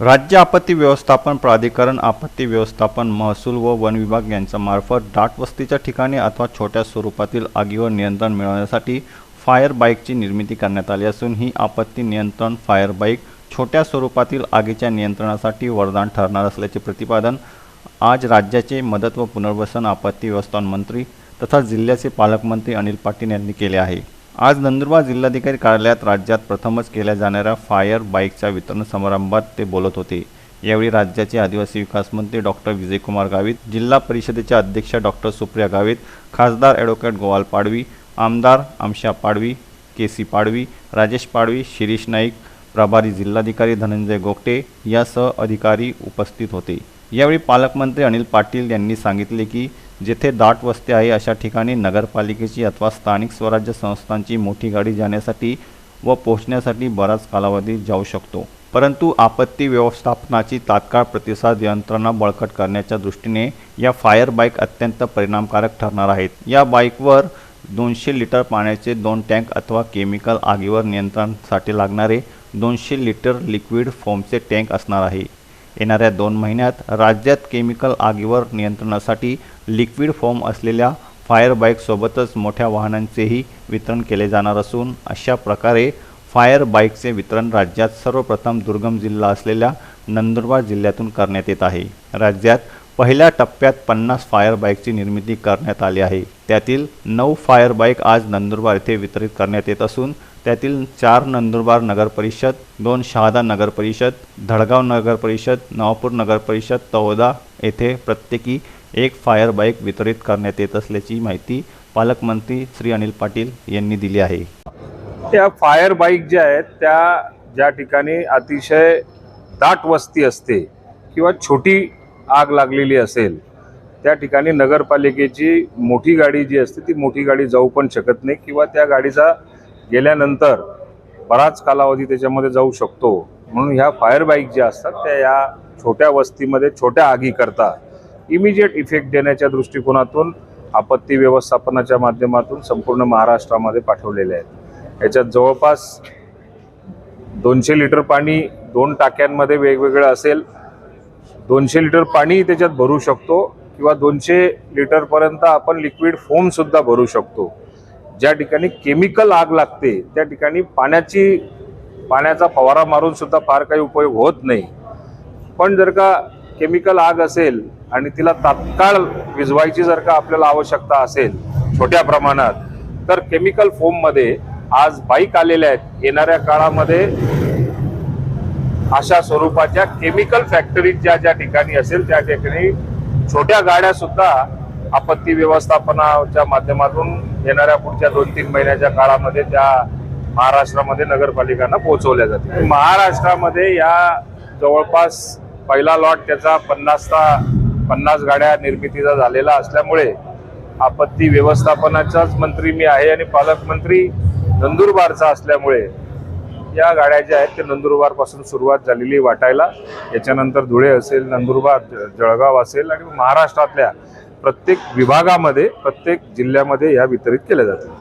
राज्य आपत्ती व्यवस्थापन प्राधिकरण आपत्ती व्यवस्थापन महसूल व वन विभाग यांच्या मार्फत दाटवस्तीच्या ठिकाणी अथवा छोट्या स्वरूपातील आगीवर नियंत्रण मिळवण्यासाठी फायर बाईकची निर्मिती करण्यात आली असून ही आपत्ती नियंत्रण फायर बाईक छोट्या स्वरूपातील आगीच्या नियंत्रणासाठी वरदान ठरणार असल्याचे प्रतिपादन आज राज्याचे मदत व पुनर्वसन आपत्ती व्यवस्थापन मंत्री तथा जिल्ह्याचे पालकमंत्री अनिल पाटील यांनी केले आहे. आज नंदुरबार जिल्हाधिकारी कार्यालयात राज्यात प्रथमच केल्या जाणाऱ्या फायर बाईकच्या वितरण समारंभात ते बोलत होते. यावेळी राज्याचे आदिवासी विकास मंत्री डॉक्टर विजयकुमार गावित जिल्हा परिषदेच्या अध्यक्ष डॉक्टर सुप्रिया गावित खासदार ॲडव्होकेट गोवाल पाडवी आमदार आमशा पाडवी के सी पाडवी राजेश पाडवी शिरीष नाईक प्रभारी जिल्हाधिकारी धनंजय गोगटे यासह अधिकारी उपस्थित होते. यावेळी पालकमंत्री अनिल पाटील यांनी सांगितले की जेथे दाट वस्ती आहे अशा ठिकाणी नगरपालिकेची अथवा स्थानिक स्वराज्य संस्थांची मोठी गाडी जाण्यासाठी व पोहोचण्यासाठी बराच कालावधी जाऊ शकतो. परंतु आपत्ती व्यवस्थापनाची तात्काळ प्रतिसाद यंत्रणा बळकट करण्याच्या दृष्टीने या फायर बाईक अत्यंत परिणामकारक ठरणार आहेत. या बाईकवर दोनशे लिटर पाण्याचे दोन टँक अथवा केमिकल आगीवर नियंत्रणासाठी लागणारे दोनशे लिटर लिक्विड फोमचे टँक असणार आहे. येणाऱ्या दोन महिन्यात राज्यात केमिकल आगीवर नियंत्रणासाठी लिक्विड फॉर्म असलेल्या फायर बाईकसोबतच मोठ्या वाहनांचेही वितरण केले जाणार असून अशा प्रकारे फायर बाईकचे वितरण राज्यात सर्वप्रथम दुर्गम जिल्हा असलेल्या नंदुरबार जिल्ह्यातून करण्यात येत आहे. राज्यात पहिल्या टप्प्यात पन्नास फायर बाईकची निर्मिती करण्यात आली आहे. त्यातील नऊ फायर बाईक आज नंदुरबार येथे वितरित करण्यात येत असून त्यातील चार नंदुरबार नगर परिषद दोन शहादा नगर परिषद धडगाव नगर परिषद नवापूर नगर परिषद येथे प्रत्येकी एक फायर बाईक वितरित करण्यात येत असल्याची माहिती पालकमंत्री श्री अनिल पाटील यांनी दिली आहे. त्या फायर बाईक ज्या आहेत त्या ज्या ठिकाणी अतिशय दाट वस्ती असते किंवा छोटी आग लागलेली असेल त्या ठिकाणी नगरपालिकेची मोठी गाडी जी असते ती मोठी गाडी जाऊ पण शकत नाही किंवा त्या गाडीचा गेल्यानंतर बराच कालावधी त्याच्यामध्ये जाऊ शकतो. म्हणून ह्या फायर बाईक ज्या असतात त्या या छोट्या वस्तीमध्ये छोट्या आगीकरता इमिजिएट इफेक्ट देण्याच्या दृष्टिकोनातून आपत्ती व्यवस्थापनाच्या माध्यमातून संपूर्ण महाराष्ट्रामध्ये पाठवलेल्या आहेत. याच्यात जवळपास दोनशे लिटर पाणी दोन टाक्यांमध्ये वेगवेगळं असेल. दोनशे लिटर पाणी त्याच्यात भरू शकतो किंवा दोनशे लिटरपर्यंत आपण लिक्विड फोमसुद्धा भरू शकतो. ज्या ठिकाणी केमिकल आग लागते त्या ठिकाणी पाण्याची पाण्याचा फवारा मारून सुद्धा फार काही उपयोग होत नाही. पण जर का केमिकल आग असेल आणि तिला तात्काळ विझवायची जर का आपल्याला आवश्यकता असेल छोट्या प्रमाणात तर केमिकल फोममध्ये आज बाईक आलेल्या आहेत. येणाऱ्या काळामध्ये अशा स्वरूपाच्या केमिकल फॅक्टरी ज्या ज्या ठिकाणी असेल त्या ठिकाणी छोट्या गाड्या सुद्धा आपत्ती व्यवस्थापनाच्या माध्यमातून येणाऱ्या पुढच्या दोन तीन महिन्याच्या काळामध्ये त्या महाराष्ट्रामध्ये नगरपालिकांना पोहोचवल्या जातील. महाराष्ट्रामध्ये या जवळपास पहिला लॉट त्याचा पन्नासचा पन्नास गाड्या निर्मितीचा झालेला असल्यामुळे आपत्ती व्यवस्थापनाचाच मंत्री मी आहे आणि पालकमंत्री नंदुरबारचा असल्यामुळे या गाड्या ज्या आहेत ते नंदुरबारपासून सुरुवात झालेली वाटायला. याच्यानंतर धुळे असेल नंदुरबार ज- जळगाव असेल आणि महाराष्ट्रातल्या प्रत्येक विभागामध्ये प्रत्येक जिल्ह्यामध्ये या वितरित केल्या जातात.